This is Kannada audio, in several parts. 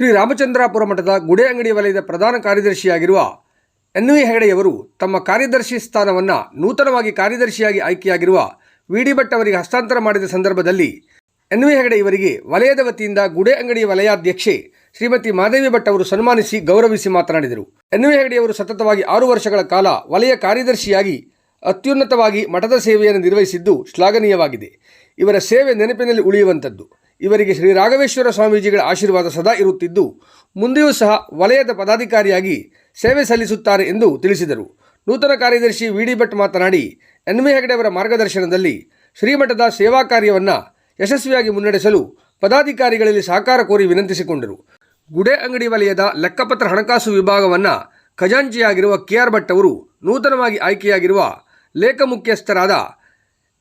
ಶ್ರೀ ರಾಮಚಂದ್ರಾಪುರ ಮಠದ ಗುಡೆ ಅಂಗಡಿ ವಲಯದ ಪ್ರಧಾನ ಕಾರ್ಯದರ್ಶಿಯಾಗಿರುವ ಎನ್ ವಿ ಹೆಗಡೆಯವರು ತಮ್ಮ ಕಾರ್ಯದರ್ಶಿ ಸ್ಥಾನವನ್ನು ನೂತನವಾಗಿ ಕಾರ್ಯದರ್ಶಿಯಾಗಿ ಆಯ್ಕೆಯಾಗಿರುವ ವಿ ಡಿ ಭಟ್ ಅವರಿಗೆ ಹಸ್ತಾಂತರ ಮಾಡಿದ ಸಂದರ್ಭದಲ್ಲಿ ಎನ್ ವಿ ಹೆಗಡೆ ಇವರಿಗೆ ವಲಯದ ವತಿಯಿಂದ ಗುಡೆ ಅಂಗಡಿ ವಲಯಾಧ್ಯಕ್ಷೆ ಶ್ರೀಮತಿ ಮಾದೇವಿ ಭಟ್ ಅವರು ಸನ್ಮಾನಿಸಿ ಗೌರವಿಸಿ ಮಾತನಾಡಿದರು. ಎನ್ ವಿ ಹೆಗಡೆಯವರು ಸತತವಾಗಿ ಆರು ವರ್ಷಗಳ ಕಾಲ ವಲಯ ಕಾರ್ಯದರ್ಶಿಯಾಗಿ ಅತ್ಯುನ್ನತವಾಗಿ ಮಠದ ಸೇವೆಯನ್ನು ನಿರ್ವಹಿಸಿದ್ದು ಶ್ಲಾಘನೀಯವಾಗಿದೆ. ಇವರ ಸೇವೆ ನೆನಪಿನಲ್ಲಿ ಉಳಿಯುವಂಥದ್ದು. ಇವರಿಗೆ ಶ್ರೀ ರಾಘವೇಶ್ವರ ಸ್ವಾಮೀಜಿಗಳ ಆಶೀರ್ವಾದ ಸದಾ ಇರುತ್ತಿದ್ದು, ಮುಂದೆಯೂ ಸಹ ವಲಯದ ಪದಾಧಿಕಾರಿಯಾಗಿ ಸೇವೆ ಸಲ್ಲಿಸುತ್ತಾರೆ ಎಂದು ತಿಳಿಸಿದರು. ನೂತನ ಕಾರ್ಯದರ್ಶಿ ವಿ ಡಿ ಭಟ್ ಮಾತನಾಡಿ ಎನ್ ವಿ ಹೆಗಡೆ ಅವರ ಮಾರ್ಗದರ್ಶನದಲ್ಲಿ ಶ್ರೀಮಠದ ಸೇವಾ ಕಾರ್ಯವನ್ನು ಯಶಸ್ವಿಯಾಗಿ ಮುನ್ನಡೆಸಲು ಪದಾಧಿಕಾರಿಗಳಲ್ಲಿ ಸಹಕಾರ ಕೋರಿ ವಿನಂತಿಸಿಕೊಂಡರು. ಗುಡೆ ಅಂಗಡಿ ವಲಯದ ಲೆಕ್ಕಪತ್ರ ಹಣಕಾಸು ವಿಭಾಗವನ್ನು ಖಜಾಂಚಿಯಾಗಿರುವ ಕೆ ಆರ್ ಭಟ್ ಅವರು ನೂತನವಾಗಿ ಆಯ್ಕೆಯಾಗಿರುವ ಲೇಖ ಮುಖ್ಯಸ್ಥರಾದ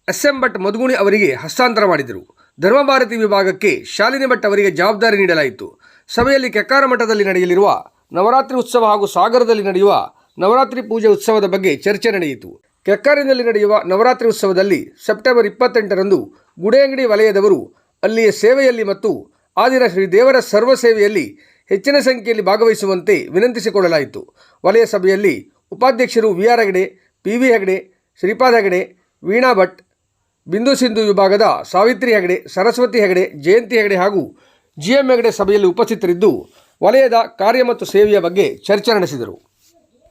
ಎಸ್ ಎಂ ಭಟ್ ಮಧುಗುಣಿ ಅವರಿಗೆ ಹಸ್ತಾಂತರ ಮಾಡಿದರು. ಧರ್ಮಭಾರತಿ ವಿಭಾಗಕ್ಕೆ ಶಾಲಿನಿ ಭಟ್ ಅವರಿಗೆ ಜವಾಬ್ದಾರಿ ನೀಡಲಾಯಿತು. ಸಭೆಯಲ್ಲಿ ಕೆಕ್ಕಾರ ಮಠದಲ್ಲಿ ನಡೆಯಲಿರುವ ನವರಾತ್ರಿ ಉತ್ಸವ ಹಾಗೂ ಸಾಗರದಲ್ಲಿ ನಡೆಯುವ ನವರಾತ್ರಿ ಪೂಜೆ ಉತ್ಸವದ ಬಗ್ಗೆ ಚರ್ಚೆ ನಡೆಯಿತು. ಕೆಕ್ಕಾರಿನಲ್ಲಿ ನಡೆಯುವ ನವರಾತ್ರಿ ಉತ್ಸವದಲ್ಲಿ ಸೆಪ್ಟೆಂಬರ್ ಇಪ್ಪತ್ತೆಂಟರಂದು ಗುಡೆಯಂಗಡಿ ವಲಯದವರು ಅಲ್ಲಿಯ ಸೇವೆಯಲ್ಲಿ ಮತ್ತು ಆದಿನ ಶ್ರೀ ದೇವರ ಸರ್ವ ಸೇವೆಯಲ್ಲಿ ಹೆಚ್ಚಿನ ಸಂಖ್ಯೆಯಲ್ಲಿ ಭಾಗವಹಿಸುವಂತೆ ವಿನಂತಿಸಿಕೊಳ್ಳಲಾಯಿತು. ವಲಯ ಸಭೆಯಲ್ಲಿ ಉಪಾಧ್ಯಕ್ಷರು V R Hegde, P V Hegde, Shripada Hegde, Veena Bhat Bindu Sindhu ವಿಭಾಗದ ಸಾವಿತ್ರಿ ಹೆಗಡೆ, ಸರಸ್ವತಿ ಹೆಗಡೆ, ಜಯಂತಿ ಹೆಗಡೆ ಹಾಗೂ ಜಿಎಂ ಹೆಗಡೆ ಸಭೆಯಲ್ಲಿ ಉಪಸ್ಥಿತರಿದ್ದು, ವಲಯದ ಕಾರ್ಯ ಮತ್ತು ಸೇವೆಯ ಬಗ್ಗೆ ಚರ್ಚೆ ನಡೆಸಿದರು.